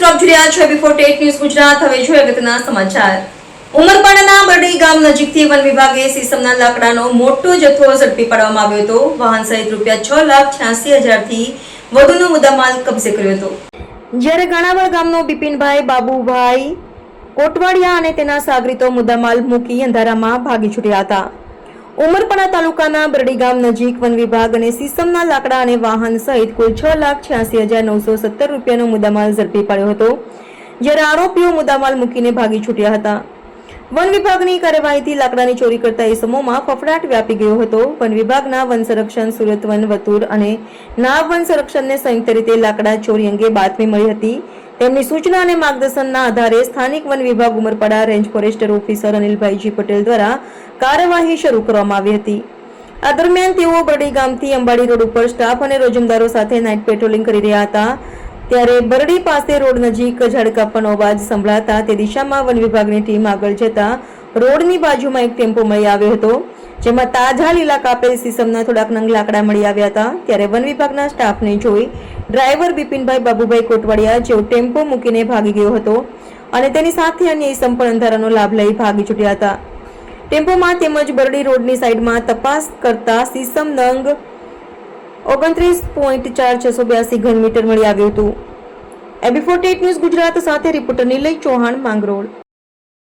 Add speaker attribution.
Speaker 1: આપ ઉમરપાડાના બરડી ગામ નજીકથી વાહન સહિત રૂપિયા છ લાખ છ્યાસી હજારથી વધુનો મુદ્દામાલ કબજે કર્યો હતો. જ્યારે ગાણાવળ ગામનો બિપિનભાઈ બાબુભાઈ કોટવાડિયા અને તેના સાગરીતો મુદ્દામાલ મૂકી અંધારામાં ભાગી છૂટ્યા હતા. ઉમરપાડા તાલુકાના બરડી ગામ નજીક વન વિભાગ અને સીસમના લાકડા અને વાહન સહિત કુલ છ લાખ છ્યાસી હજાર નવસો સત્તર રૂપિયાનો મુદ્દામાલ ઝડપી પાડ્યો હતો, જ્યારે આરોપીઓ મુદ્દામાલ મૂકીને ભાગી છૂટ્યા હતા. વન વિભાગની કાર્યવાહીથી લાકડાની ચોરી કરતા ઇસમોમાં ફફડાટ વ્યાપી ગયો હતો. વન વિભાગના વન સંરક્ષણ સુરત વન વતુર અને નાવ વન સંરક્ષણને સંયુક્ત રીતે લાકડા ચોરી અંગે બાતમી મળી હતી. તેમની સૂચના અને માર્ગદર્શનના આધારે સ્થાનિક વન વિભાગ Umarpada range forester officer Anilbhaiji Patel દ્વારા કાર્યવાહી શરૂ કરવામાં આવી હતી. આ દરમિયાન તેઓ બરડી ગામથી અંબાડી રોડ ઉપર સ્ટાફ અને રોજમદારો સાથે નાઇટ પેટ્રોલિંગ કરી રહ્યા હતા. ત્યારે બરડી પાસે રોડ નજીક ઝાડ અવાજ સંભળાતા તે દિશામાં વન વિભાગની ટીમ આગળ જતા રોડની બાજુમાં એક ટેમ્પો મળી આવ્યો હતો, જેમાં તાજા લીલા કાપેલ સીસમના થોડાક નંગ લાકડા મળી આવ્યા હતા. ત્યારે વન વિભાગના સ્ટાફને જોઈ ડ્રાઈવર બિપિનભાઈ બાબુભાઈ કોટવાડિયા જેઓ ટેમ્પો મૂકીને ભાગી ગયો હતો અને તેની સાથે અન્ય ઇસમ અંધારાનો લાભ લઈ ભાગી છૂટ્યા હતા. ટેમ્પોમાં તેમજ બરડી રોડની સાઈડમાં તપાસ કરતા સીસમ નંગ ઓગણત્રીસ પોઈન્ટ ચાર છસો બ્યાસી ઘન મીટર મળી આવ્યું હતું. એબી ફોર્ટી ન્યૂઝ ગુજરાત સાથે રિપોર્ટર નિલય ચૌહાણ માંગરોળ.